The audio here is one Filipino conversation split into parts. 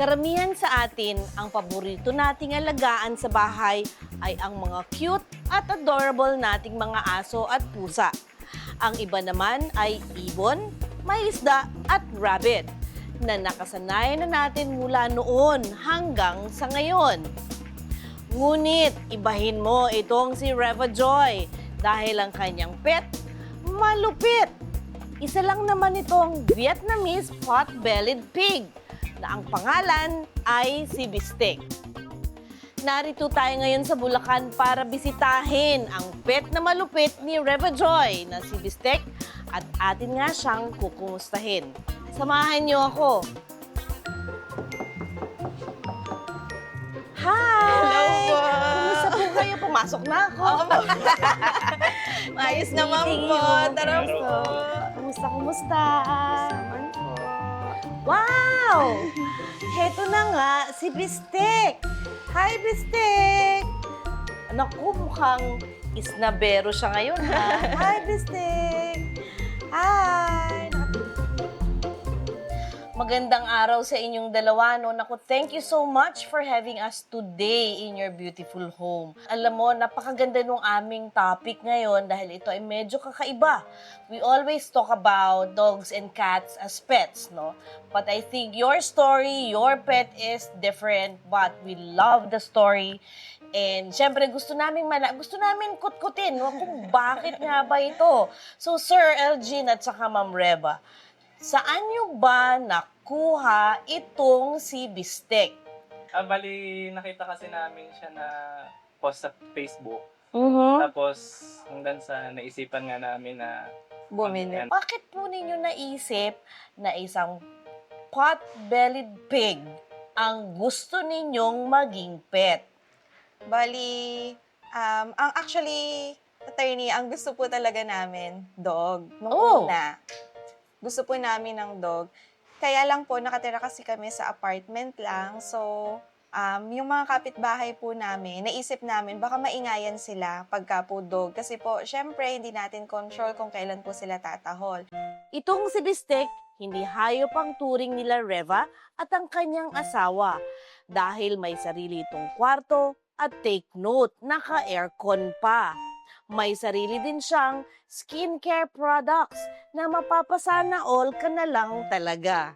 Karamihan sa atin, ang paborito nating alagaan sa bahay ay ang mga cute at adorable nating mga aso at pusa. Ang iba naman ay ibon, may at rabbit na nakasanay na natin mula noon hanggang sa ngayon. Ngunit ibahin mo itong si Reva Joy dahil ang kanyang pet malupit. Isa lang naman itong Vietnamese pot-bellied pig na ang pangalan ay si Bistek. Narito tayo ngayon sa Bulacan para bisitahin ang pet na malupit ni Reva Joy na si Bistek at atin nga siyang kukumustahin. Samahan niyo ako. Hi! Hello po. Kumusta po kayo? Pumasok na ako. Ayos naman Meeting po. you. Tara po. Kumusta, kumusta? Po. Wow! Heto na nga, si Bistek. Hi, Bistek! Naku, mukhang isnabero siya ngayon, ha? Hi, Bistek! Hi! Magandang araw sa inyong dalawa, no? Naku, thank you so much for having us today in your beautiful home. Alam mo, napakaganda nung aming topic ngayon dahil ito ay medyo kakaiba. We always talk about dogs and cats as pets, no? But I think your story, your pet is different, but we love the story. And syempre gusto namin mala gusto namin kutkutin no, kung bakit nga ba ito. So Sir Elgin at saka Ma'am Reba, saan nyo ba nakuha itong si Bistek? Ah, bali, nakita kasi namin siya na post sa Facebook. Mhm. Tapos, hanggang sa naisipan nga namin na Bumili. Yan. Bakit po ninyo naisip na isang pot-bellied pig ang gusto ninyong maging pet? Bali, um, ang actually, attorney, ang gusto po talaga namin, dog. Nung Oh. una. Gusto po namin ng dog. Kaya lang po, nakatira kasi kami sa apartment lang. So, um, yung mga kapitbahay po namin, naisip namin, baka maingayan sila pagka po dog. Kasi po, syempre, hindi natin control kung kailan po sila tatahol. Itong si Bistek, hindi hayop ang turing nila Reva at ang kanyang asawa dahil may sarili itong kwarto at take note, naka-aircon pa. May sarili din siyang skincare products na mapapasana all ka na lang talaga.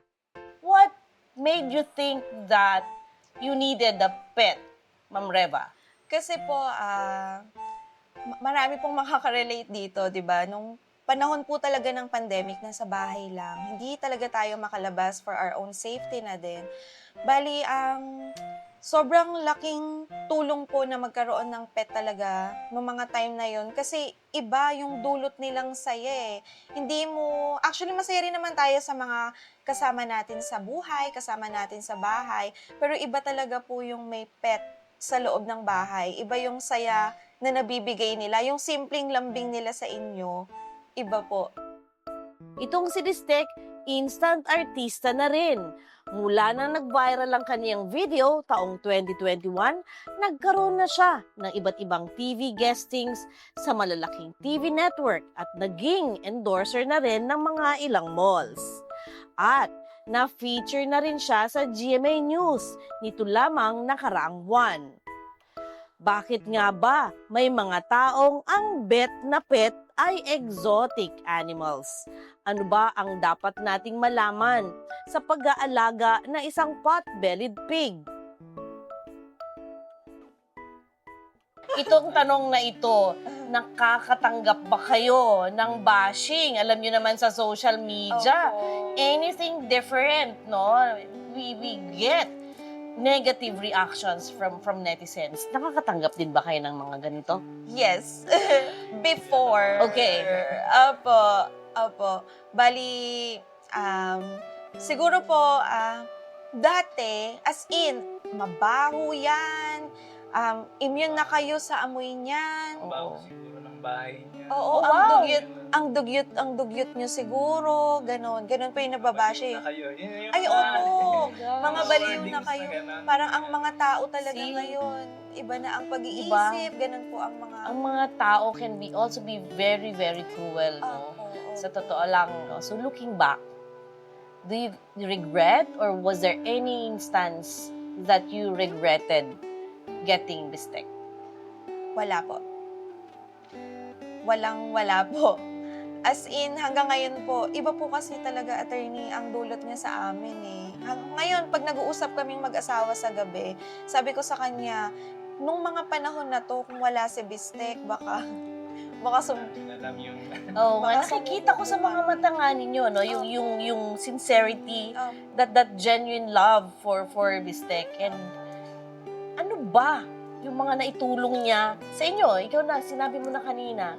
What made you think that you needed a pet, Ma'am Reva? Kasi po, ah, ma- marami pong makaka-relate dito, di ba? Nung panahon po talaga ng pandemic, nasa bahay lang. Hindi talaga tayo makalabas for our own safety na din. Bali, ang sobrang laking tulong po na magkaroon ng pet talaga noong mga time na yon kasi iba yung dulot nilang saya eh. Hindi mo, actually masaya rin naman tayo sa mga kasama natin sa buhay, kasama natin sa bahay, pero iba talaga po yung may pet sa loob ng bahay. Iba yung saya na nabibigay nila. Yung simpleng lambing nila sa inyo, iba po. Itong si Distek, instant artista na rin. Mula nang nag-viral ang kaniyang video taong 2021, nagkaroon na siya ng iba't ibang TV guestings sa malalaking TV network at naging endorser na rin ng mga ilang malls. At na-feature na rin siya sa GMA News nito lamang nakaraang buwan. Bakit nga ba may mga taong ang bet na pet ay exotic animals? Ano ba ang dapat nating malaman sa pag-aalaga na isang pot-bellied pig? Itong tanong na ito, nakakatanggap ba kayo ng bashing? Alam niyo naman sa social media, Opo. anything different, no? We, we get negative reactions from from netizens. Nakakatanggap din ba kayo ng mga ganito? Yes. Before. Okay. Opo. Opo. Bali, um, siguro po, ah, dati, as in, mabaho yan. Um, immune na kayo sa amoy niyan. bago siguro bahay niya. Oo, Oh, ang wow. dugyot, ang dugyot, ang dugyot nyo siguro. Ganon. Ganon pa yung nababashi. Na kayo. Yun yung Ay, mga- opo. Mga mga baliw na kayo. ganun. Parang ang mga tao talaga See? ngayon, iba na ang pag-iisip. Iba. Ganon po ang mga... Ang mga tao can be also be very, very cruel, no? Opo, opo. Sa totoo lang, no? So looking back, do you regret or was there any instance that you regretted getting bistek? Wala po. Walang wala po. As in, hanggang ngayon po, iba po kasi talaga, attorney, ang dulot niya sa amin eh. Hang- ngayon, pag nag-uusap kaming mag-asawa sa gabi, sabi ko sa kanya, nung mga panahon na to, kung wala si Bistek, baka, baka sum- Alam yun. Oh, nga, Baka nakikita ko sa mga mata nga ninyo, no? Yung, yung, yung sincerity, that, that genuine love for, for bistek. And ano ba yung mga naitulong niya sa inyo? Ikaw na, sinabi mo na kanina,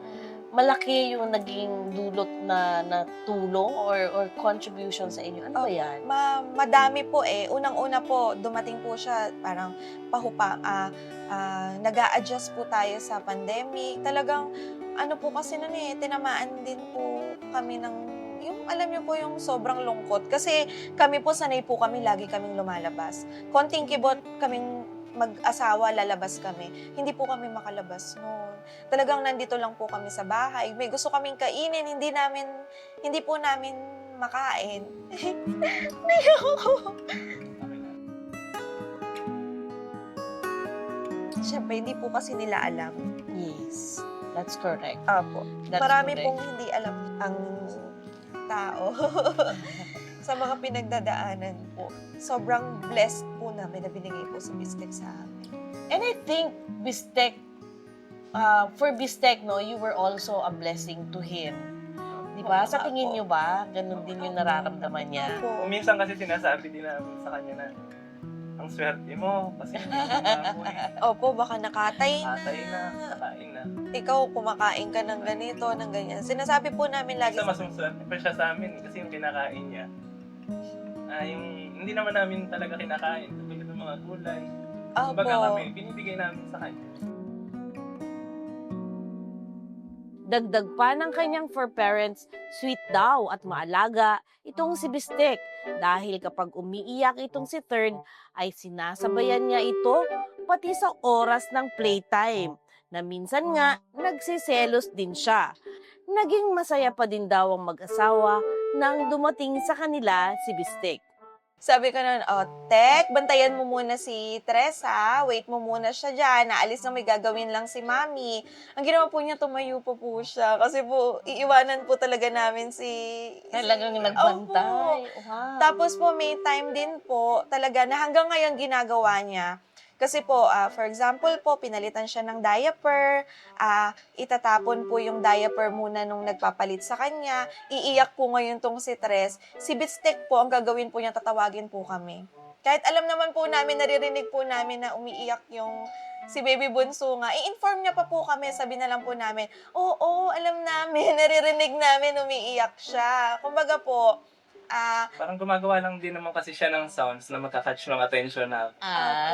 malaki yung naging dulot na, na tulong or, or contribution sa inyo. Ano ba Oh, yan? Ma madami po eh. Unang-una po, dumating po siya parang pahupa, ah ah, nag adjust po tayo sa pandemic. Talagang, ano po kasi nun eh, tinamaan din po kami ng, yung alam niyo po yung sobrang lungkot. Kasi kami po, sanay po kami, lagi kaming lumalabas. Konting kibot kaming mag-asawa, lalabas kami. Hindi po kami makalabas noon. Talagang nandito lang po kami sa bahay. May gusto kaming kainin, hindi namin, hindi po namin makain. Ayoko. Siyempre, hindi po kasi nila alam. Yes, that's correct. Apo. That's Marami correct. pong hindi alam ang tao sa mga pinagdadaanan po. Sobrang blessed po namin na binigay po sa Bistek sa amin. And I think Bistek, uh, for Bistek, no, you were also a blessing to him. Di ba? Sa tingin niyo ba, ganun din yung nararamdaman niya? Opo. Minsan kasi sinasabi din namin sa kanya na, ang swerte mo kasi hindi mo eh. Opo, baka nakatay na. Atay na, kakain na. Ikaw, kumakain ka ng ganito, ng ganyan. Sinasabi po namin lagi Minsan mas maswerte pa siya sa amin kasi yung kinakain niya. Ah, yung hindi naman namin talaga kinakain. Tulad ng mga gulay. Opo. Kumbaga kami, binibigay namin sa kanya. Dagdag pa ng kanyang for parents, sweet daw at maalaga itong si Bistek dahil kapag umiiyak itong si Third ay sinasabayan niya ito pati sa oras ng playtime na minsan nga nagsiselos din siya. Naging masaya pa din daw ang mag-asawa nang dumating sa kanila si Bistek. Sabi ko nun, oh, Tek, bantayan mo muna si Teresa. Wait mo muna siya dyan. Naalis na may gagawin lang si Mami. Ang ginawa po niya, tumayo po po siya. Kasi po, iiwanan po talaga namin si... Talagang si- nagbantay. Opo. Wow. Tapos po, may time din po, talaga, na hanggang ngayon ginagawa niya. Kasi po, ah, for example po, pinalitan siya ng diaper, ah, itatapon po yung diaper muna nung nagpapalit sa kanya, iiyak po ngayon tong si Tres. Si Bitstek po, ang gagawin po niya, tatawagin po kami. Kahit alam naman po namin, naririnig po namin na umiiyak yung si Baby Bunso nga, i-inform niya pa po kami, sabi na lang po namin, oo, alam namin, naririnig namin, umiiyak siya. Kumbaga po, ah, Parang gumagawa lang din naman kasi siya ng sounds na magka-catch ng attention na Ah.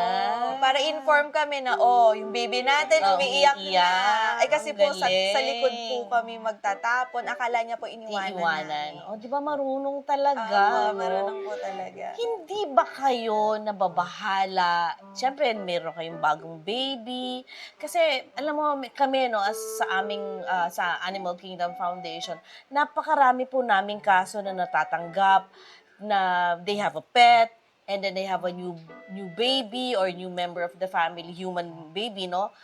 Para inform kami na, oh, yung baby natin Oh, umiiyak umiiyak. na. Ay kasi Ang po, sa, galing. sa likod po kami magtatapon. Akala niya po iniwanan, Iiwanan. namin. O, di ba marunong talaga? Ah, no? marunong po talaga. Hindi ba kayo nababahala? Siyempre, meron kayong bagong baby. Kasi, alam mo, may- kami, no, as sa aming, ah, sa Animal Kingdom Foundation, napakarami po naming kaso na natatanggap na they have a pet, and then they have a new new baby or new member of the family, human baby, no?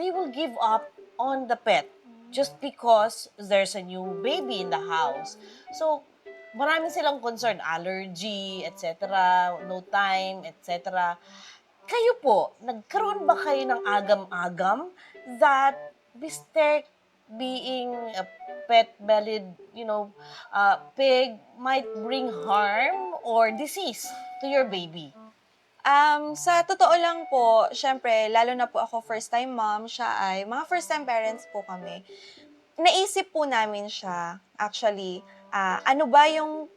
They will give up on the pet just because there's a new baby in the house. So, marami silang concern, allergy, etc., no time, etc. Kayo po, nagkaroon ba kayo ng agam-agam that bistek being a pet-bellied, you know, uh, pig might bring harm or disease to your baby? Um, sa totoo lang po, syempre, lalo na po ako first-time mom, siya ay, mga first-time parents po kami. Naisip po namin siya, actually, ah, ano ba yung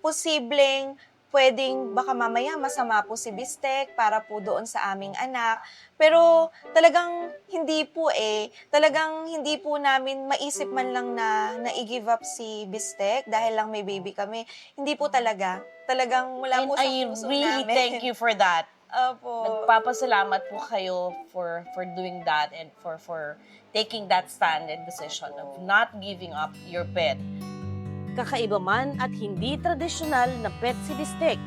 posibleng pwedeng baka mamaya masama po si Bistek para po doon sa aming anak. Pero talagang hindi po eh. Talagang hindi po namin maisip man lang na na-give up si Bistek dahil lang may baby kami. Hindi po talaga. Talagang mula And po sa I puso really namin. thank you for that. Opo. Nagpapasalamat po kayo for for doing that and for for taking that stand and decision of not giving up your pet. Kakaiba man at hindi tradisyonal na pet si Bistek,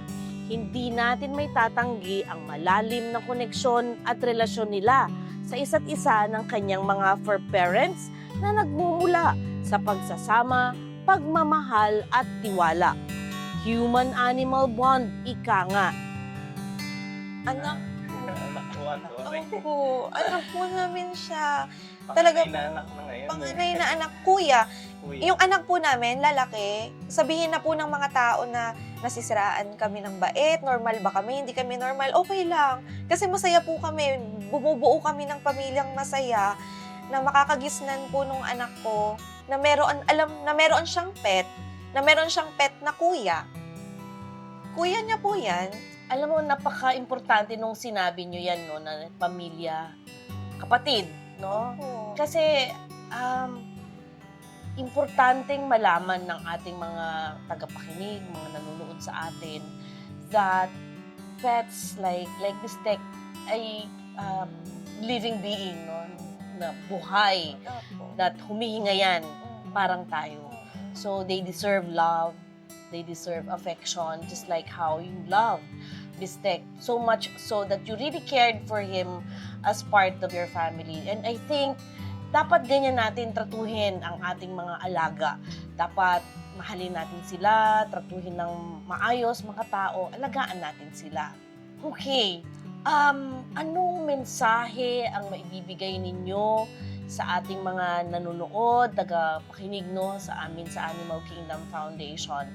hindi natin may tatanggi ang malalim na koneksyon at relasyon nila sa isa't isa ng kanyang mga fur parents na nagmumula sa pagsasama, pagmamahal at tiwala. Human-animal bond, ika nga. Anak Anak ko, ano, ko, anak po namin siya. Talaga Talaga- na anak na ngayon. Panganay na anak, kuya. Uy, Yung anak po namin, lalaki, sabihin na po ng mga tao na nasisiraan kami ng bait, normal ba kami, hindi kami normal, okay lang. Kasi masaya po kami, bumubuo kami ng pamilyang masaya na makakagisnan po nung anak ko na meron, alam, na meron siyang pet, na meron siyang pet na kuya. Kuya niya po yan. Alam mo, napaka-importante nung sinabi nyo yan, no, na pamilya, kapatid, no? Oo. Kasi, um, importanteng malaman ng ating mga tagapakinig, mga nanonood sa atin, that pets like like this tech ay um, living being, no? na buhay, that humihinga yan, Mm. parang tayo. So, they deserve love, they deserve affection, just like how you love Bistek. So much so that you really cared for him as part of your family. And I think, dapat ganyan natin tratuhin ang ating mga alaga. Dapat mahalin natin sila, tratuhin ng maayos mga tao, alagaan natin sila. Okay, um, anong mensahe ang maibibigay ninyo sa ating mga nanonood, taga-pakinig no, sa amin sa Animal Kingdom Foundation.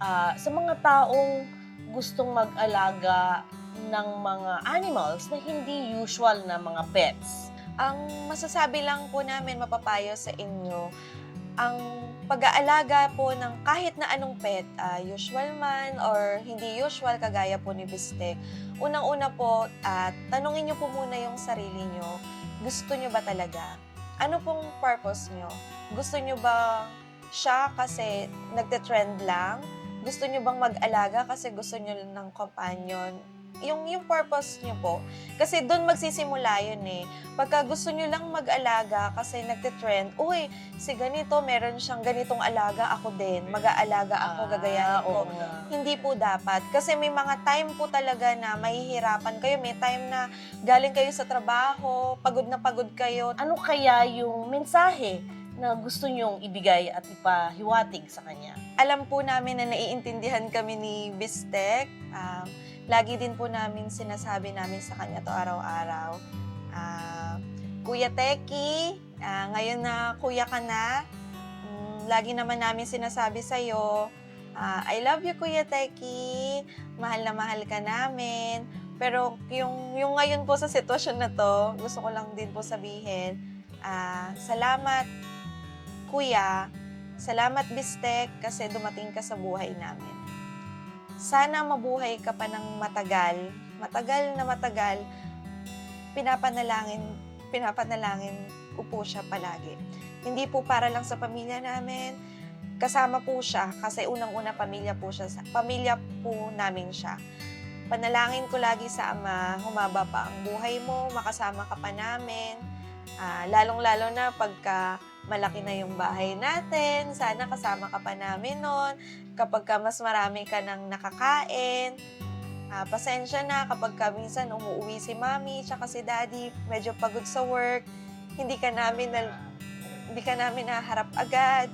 Ah, sa mga taong gustong mag-alaga ng mga animals na hindi usual na mga pets. Ang masasabi lang po namin mapapayo sa inyo, ang pag-aalaga po ng kahit na anong pet, ah, usual man or hindi usual kagaya po ni Bistek, unang-una po, at tanungin niyo po muna yung sarili niyo, gusto niyo ba talaga? Ano pong purpose niyo? Gusto niyo ba siya kasi nagte-trend lang? Gusto niyo bang mag-alaga kasi gusto niyo ng companion? Yung, yung purpose niyo po. Kasi doon magsisimula yun eh pagka gusto nyo lang mag-alaga kasi nagte-trend, uy, si ganito, meron siyang ganitong alaga, ako din, mag-aalaga ako, gagayahin ko. Ah, oo. Hindi po dapat. Kasi may mga time po talaga na mahihirapan kayo. May time na galing kayo sa trabaho, pagod na pagod kayo. Ano kaya yung mensahe na gusto nyong ibigay at ipahiwatig sa kanya? Alam po namin na naiintindihan kami ni Bistek. Um, lagi din po namin sinasabi namin sa kanya to araw-araw. Ah, Kuya Teki, ah, ngayon na kuya ka na, mm, lagi naman namin sinasabi sa'yo, ah, I love you Kuya Teki, mahal na mahal ka namin. Pero yung, yung ngayon po sa sitwasyon na to, gusto ko lang din po sabihin, ah, salamat Kuya, salamat Bistek kasi dumating ka sa buhay namin. Sana mabuhay ka pa ng matagal, matagal na matagal, pinapanalangin, pinapanalangin ko po siya palagi. Hindi po para lang sa pamilya namin, kasama po siya kasi unang-una pamilya po siya, pamilya po namin siya. Panalangin ko lagi sa Ama, humaba pa ang buhay mo, makasama ka pa namin. Ah, lalong-lalo na pagka malaki na yung bahay natin, sana kasama ka pa namin noon. Kapag ka mas marami ka nang nakakain, Ah, pasensya na kapag ka minsan umuwi si mami tsaka si daddy, medyo pagod sa work, hindi ka namin na, hindi ka namin naharap agad.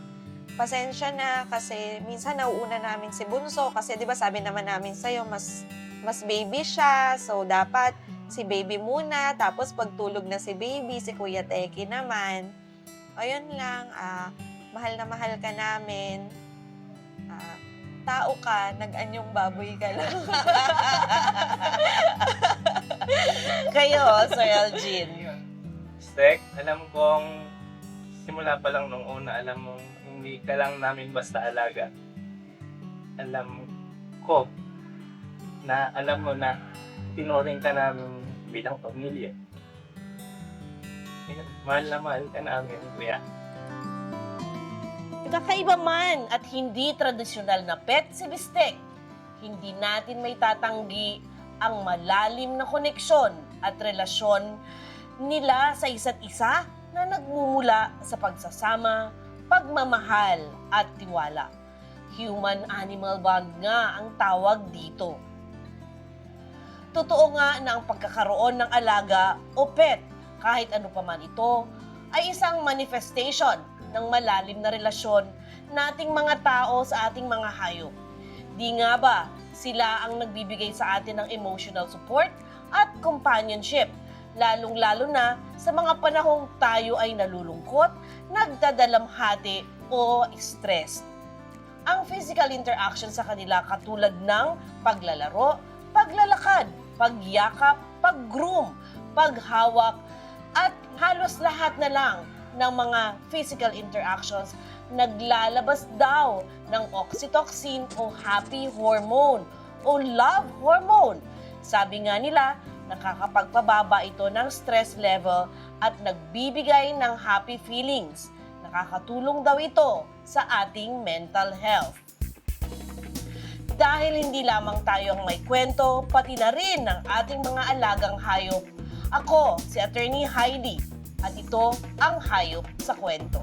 Pasensya na kasi minsan nauuna namin si Bunso kasi 'di ba sabi naman namin sa mas mas baby siya. So dapat si baby muna tapos pagtulog na si baby si Kuya Teki naman. Ayun lang, ah, mahal na mahal ka namin. Ah, tao ka, nag-anyong baboy ka lang. Kayo, Sir Elgin. Stek, alam kong simula pa lang nung una, alam mong hindi ka lang namin basta alaga. Alam ko na alam mo na tinuring ka namin bilang pamilya. Mahal na mahal ka namin, kuya. Kakaiba man at hindi tradisyonal na pet si Bistek, hindi natin may tatanggi ang malalim na koneksyon at relasyon nila sa isa't isa na nagmumula sa pagsasama, pagmamahal at tiwala. Human-animal bond nga ang tawag dito. Totoo nga na ang pagkakaroon ng alaga o pet, kahit ano pa man ito, ay isang manifestation ng malalim na relasyon nating mga tao sa ating mga hayop. Di nga ba sila ang nagbibigay sa atin ng emotional support at companionship, lalong-lalo na sa mga panahong tayo ay nalulungkot, nagdadalamhati o stressed. Ang physical interaction sa kanila katulad ng paglalaro, paglalakad, pagyakap, paggroom, paghawak, at halos lahat na lang ng mga physical interactions naglalabas daw ng oxytocin o happy hormone o love hormone. Sabi nga nila, nakakapagpababa ito ng stress level at nagbibigay ng happy feelings. Nakakatulong daw ito sa ating mental health. Dahil hindi lamang tayo ang may kwento, pati na rin ng ating mga alagang hayop. Ako, si Attorney Heidi, at ito ang Hayop sa Kwento.